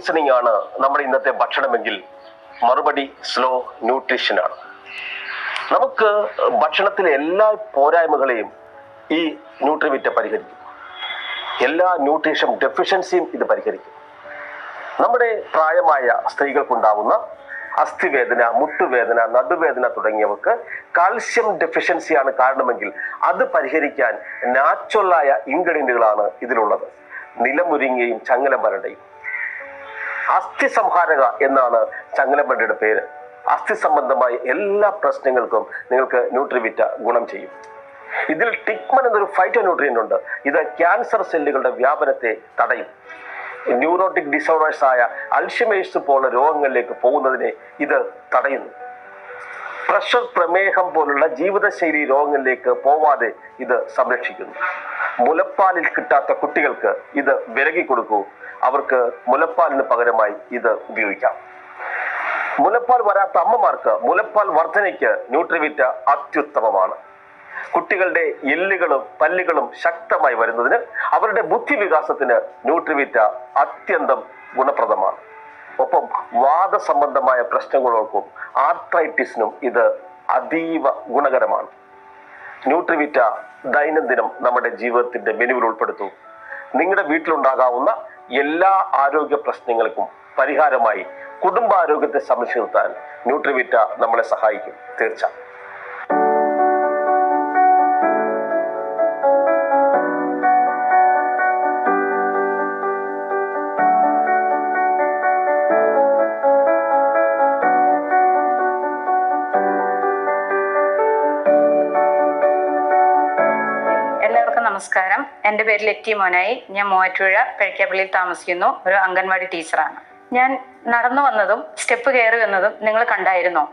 Poisoning ആണ് നമ്മുടെ ഇന്നത്തെ ഭക്ഷണമെങ്കിൽ മറുപടി സ്ലോ ന്യൂട്രീഷൻ ആണ്. നമുക്ക് ഭക്ഷണത്തിലെ എല്ലാ പോരായ്മകളെയും ഈ ന്യൂട്രിവിറ്റ പരിഹരിക്കും. എല്ലാ ന്യൂട്രീഷൻ ഡെഫിഷ്യൻസിയും ഇത് പരിഹരിക്കും. നമ്മുടെ പ്രായമായ സ്ത്രീകൾക്കുണ്ടാവുന്ന അസ്ഥിവേദന മുട്ടുവേദന നടുവേദന തുടങ്ങിയവർക്ക് കാൽസ്യം ഡെഫിഷ്യൻസിയാണ് കാരണമെങ്കിൽ അത് പരിഹരിക്കാൻ നാച്ചുറലായ ഇൻഗ്രീഡിയന്റുകളാണ് ഇതിലുള്ളത്. നിലമുരിങ്ങയും ചങ്ങലമരടയും അസ്ഥി സംഹാരക എന്നാണ് ചങ്ങലമരയുടെ പേര്. അസ്ഥി സംബന്ധമായ എല്ലാ പ്രശ്നങ്ങൾക്കും നിങ്ങൾക്ക് ന്യൂട്രിവിറ്റ ഗുണം ചെയ്യും. ഇതിൽ ടിക്മൻ എന്നൊരു ഫൈറ്റോ ന്യൂട്രിയൻ ഉണ്ട്. ഇത് ക്യാൻസർ സെല്ലുകളുടെ വ്യാപനത്തെ തടയും. ന്യൂറോട്ടിക് ഡിസോർഡേഴ്സ് ആയ അൽഷിമേഴ്സ് പോലുള്ള രോഗങ്ങളിലേക്ക് പോകുന്നതിനെ ഇത് തടയുന്നു. പ്രഷർ പ്രമേഹം പോലുള്ള ജീവിതശൈലി രോഗങ്ങളിലേക്ക് പോവാതെ ഇത് സംരക്ഷിക്കുന്നു. മുലപ്പാലിൽ കിട്ടാത്ത കുട്ടികൾക്ക് ഇത് വിലകി കൊടുക്കൂ. അവർക്ക് മുലപ്പാലിന് പകരമായി ഇത് ഉപയോഗിക്കാം. മുലപ്പാൽ വരാത്ത അമ്മമാർക്ക് മുലപ്പാൽ വർധനയ്ക്ക് ന്യൂട്രിവിറ്റ അത്യുത്തമമാണ്. കുട്ടികളുടെ എല്ലുകളും പല്ലുകളും ശക്തമായി വരുന്നതിന് അവരുടെ ബുദ്ധി വികാസത്തിന് ന്യൂട്രിവിറ്റ അത്യന്തം ഗുണപ്രദമാണ്. ഒപ്പം വാദസംബന്ധമായ പ്രശ്നങ്ങൾക്കും ആർത്രൈറ്റിസിനും ഇത് അതീവ ഗുണകരമാണ്. ന്യൂട്രിവിറ്റ ദൈനംദിനം നമ്മുടെ ജീവിതത്തിന്റെ മെനുവിൽ ഉൾപ്പെടുത്തൂ. നിങ്ങളുടെ വീട്ടിലുണ്ടാകാവുന്ന എല്ലാ ആരോഗ്യ പ്രശ്നങ്ങൾക്കും പരിഹാരമായി കുടുംബാരോഗ്യത്തെ സംരക്ഷിക്കാൻ ന്യൂട്രിവിറ്റ നമ്മളെ സഹായിക്കും. തീർച്ച നമസ്കാരം. എന്റെ പേര് ലെറ്റി മോനായി. ഞാൻ മൂവാറ്റുപുഴ പഴിക്കാപ്പള്ളിയിൽ താമസിക്കുന്നു. ഒരു അംഗൻവാടി ടീച്ചറാണ്. ഞാൻ നടന്നു വന്നതും സ്റ്റെപ്പ് കയറി വന്നതും നിങ്ങൾ കണ്ടായിരുന്നോ?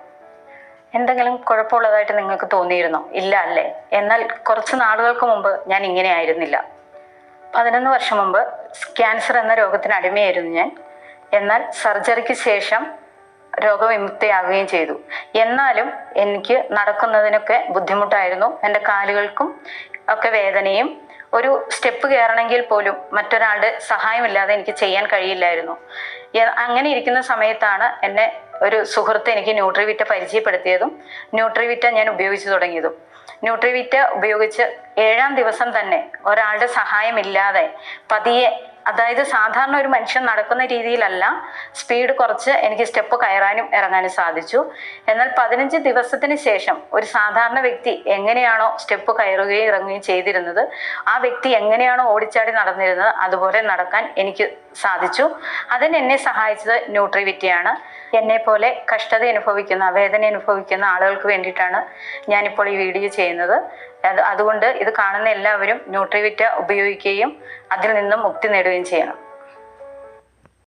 എന്തെങ്കിലും കുഴപ്പമുള്ളതായിട്ട് നിങ്ങൾക്ക് തോന്നിയിരുന്നോ? ഇല്ല അല്ലേ? എന്നാൽ കുറച്ച് നാളുകൾക്ക് മുമ്പ് ഞാൻ ഇങ്ങനെ ആയിരുന്നില്ല. പതിനൊന്ന് വർഷം മുമ്പ് ക്യാൻസർ എന്ന രോഗത്തിന് അടിമയായിരുന്നു ഞാൻ. എന്നാൽ സർജറിക്ക് ശേഷം രോഗവിമുക്തയാകുകയും ചെയ്തു. എന്നാലും എനിക്ക് നടക്കുന്നതിനൊക്കെ ബുദ്ധിമുട്ടായിരുന്നു. എന്റെ കാലുകൾക്കും ഒക്കെ വേദനയും ഒരു സ്റ്റെപ്പ് കയറണമെങ്കിൽ പോലും മറ്റൊരാളുടെ സഹായമില്ലാതെ എനിക്ക് ചെയ്യാൻ കഴിയില്ലായിരുന്നു. അങ്ങനെ ഇരിക്കുന്ന സമയത്താണ് എന്നെ ഒരു സുഹൃത്ത് എനിക്ക് ന്യൂട്രിവിറ്റ പരിചയപ്പെടുത്തിയതും ന്യൂട്രിവിറ്റ ഞാൻ ഉപയോഗിച്ചു തുടങ്ങിയതും. ന്യൂട്രിവിറ്റ ഉപയോഗിച്ച് ഏഴാം ദിവസം തന്നെ ഒരാളുടെ സഹായമില്ലാതെ പതിയെ അതായത് സാധാരണ ഒരു മനുഷ്യൻ നടക്കുന്ന രീതിയിലല്ല സ്പീഡ് കുറച്ച് എനിക്ക് സ്റ്റെപ്പ് കയറാനും ഇറങ്ങാനും സാധിച്ചു. എന്നാൽ പതിനഞ്ച് ദിവസത്തിന് ശേഷം ഒരു സാധാരണ വ്യക്തി എങ്ങനെയാണോ സ്റ്റെപ്പ് കയറുകയും ഇറങ്ങുകയും ചെയ്തിരുന്നത് ആ വ്യക്തി എങ്ങനെയാണോ ഓടിച്ചാടി നടന്നിരുന്നത് അതുപോലെ നടക്കാൻ എനിക്ക് സാധിച്ചു. അതിന് എന്നെ സഹായിച്ചത് ന്യൂട്രിവിറ്റിയാണ് എന്നെ പോലെ കഷ്ടത അനുഭവിക്കുന്ന വേദന അനുഭവിക്കുന്ന ആളുകൾക്ക് വേണ്ടിയിട്ടാണ് ഞാനിപ്പോൾ ഈ വീഡിയോ ചെയ്യുന്നത്. അത് അതുകൊണ്ട് ഇത് കാണുന്ന എല്ലാവരും ന്യൂട്രിവിറ്റ ഉപയോഗിക്കുകയും അതിൽ നിന്നും മുക്തി നേടുകയും ചെയ്യണം.